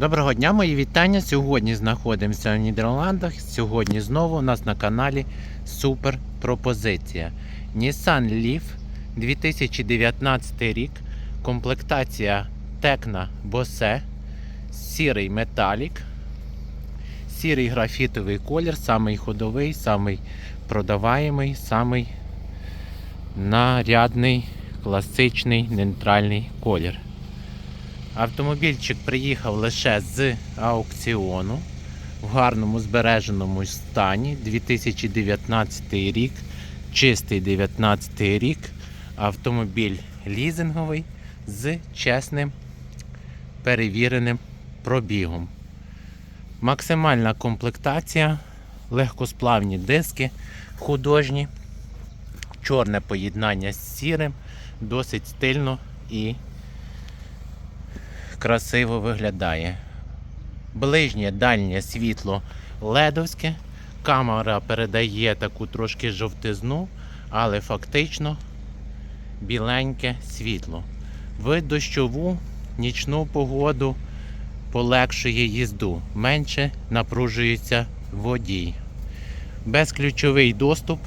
Доброго дня, мої вітання. Сьогодні знаходимося в Нідерландах. Сьогодні знову у нас на каналі Супер Пропозиція. Nissan Leaf 2019 рік. Комплектація Tecna Bose, сірий металік, сірий графітовий колір, самий ходовий, самий продаваємий, самий нарядний, класичний нейтральний колір. Автомобільчик приїхав лише з аукціону в гарному збереженому стані 2019 рік, чистий 19 рік. Автомобіль лізинговий з чесним перевіреним пробігом. Максимальна комплектація, легкосплавні диски художні, чорне поєднання з сірим, досить стильно і красиво виглядає. Ближнє дальнє світло ледовське. Камера передає таку трошки жовтизну, але фактично біленьке світло. В дощову нічну погоду полегшує їзду, менше напружується водій. Безключовий доступ,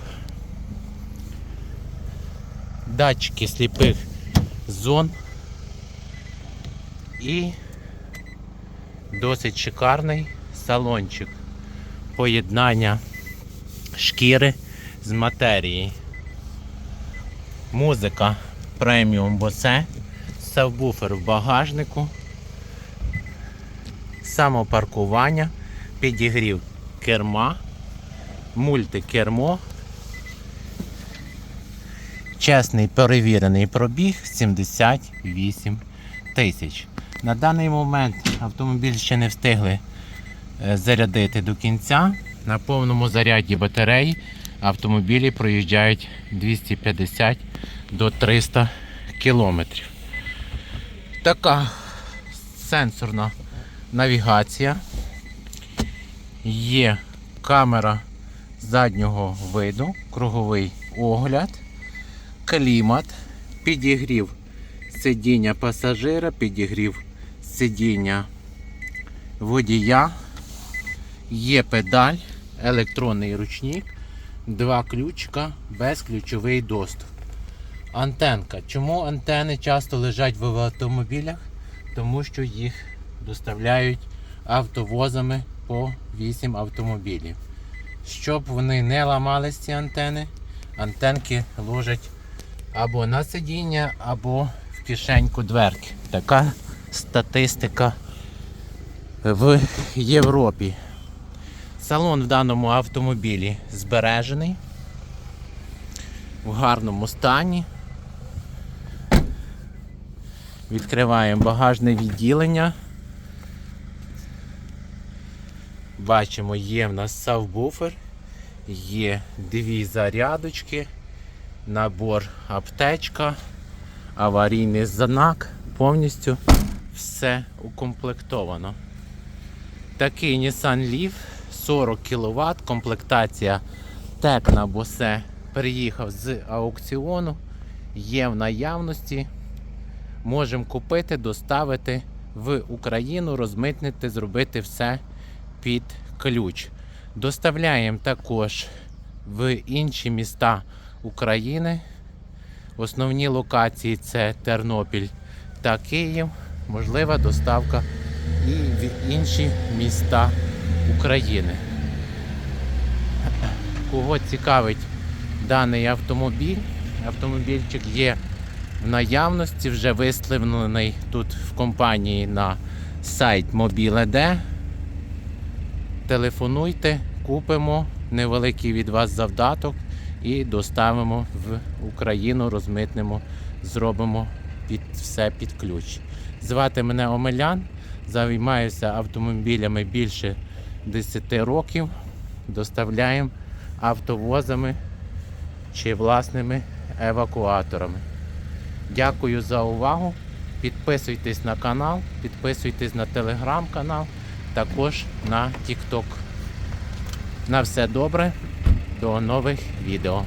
датчики сліпих зон і досить шикарний салончик. Поєднання шкіри з матерії. Музика преміум Bose, сабвуфер в багажнику, самопаркування, підігрів керма, мультикермо, чесний перевірений пробіг 78 тисяч. На даний момент автомобіль ще не встигли е, зарядити до кінця. На повному заряді батареї автомобілі проїжджають 250 до 300 кілометрів. Така сенсорна навігація. Є камера заднього виду, круговий огляд, клімат, підігрів сидіння пасажира, підігрів сидіння водія, є педаль, електронний ручник, два ключка, безключовий доступ. Антенка. Чому антени часто лежать в автомобілях? Тому що їх доставляють автовозами по 8 автомобілів. Щоб вони не ламались ці антени, антенки ложать або на сидіння, або в кишеньку дверки. Така статистика в Європі. Салон в даному автомобілі збережений, в гарному стані. Відкриваємо багажне відділення. Бачимо, є в нас сабвуфер, є дві зарядочки, набор аптечка, аварійний знак, повністю все укомплектовано. Такий Nissan Leaf 40 кВт, комплектація Tecna Bose приїхав з аукціону, є в наявності. Можемо купити, доставити в Україну, розмитнити, зробити все під ключ. Доставляємо також в інші міста України. Основні локації це Тернопіль та Київ. Можлива доставка і в інші міста України. Кого цікавить даний автомобіль, автомобільчик є в наявності, вже виставлений тут в компанії на сайт Mobile.d. Телефонуйте, купимо невеликий від вас завдаток і доставимо в Україну, розмитнемо, зробимо під все під ключ. Звати мене Омелян, займаюся автомобілями більше 10 років. Доставляємо автовозами чи власними евакуаторами. Дякую за увагу. Підписуйтесь на канал, підписуйтесь на телеграм-канал, також на TikTok. На все добре, до нових відео.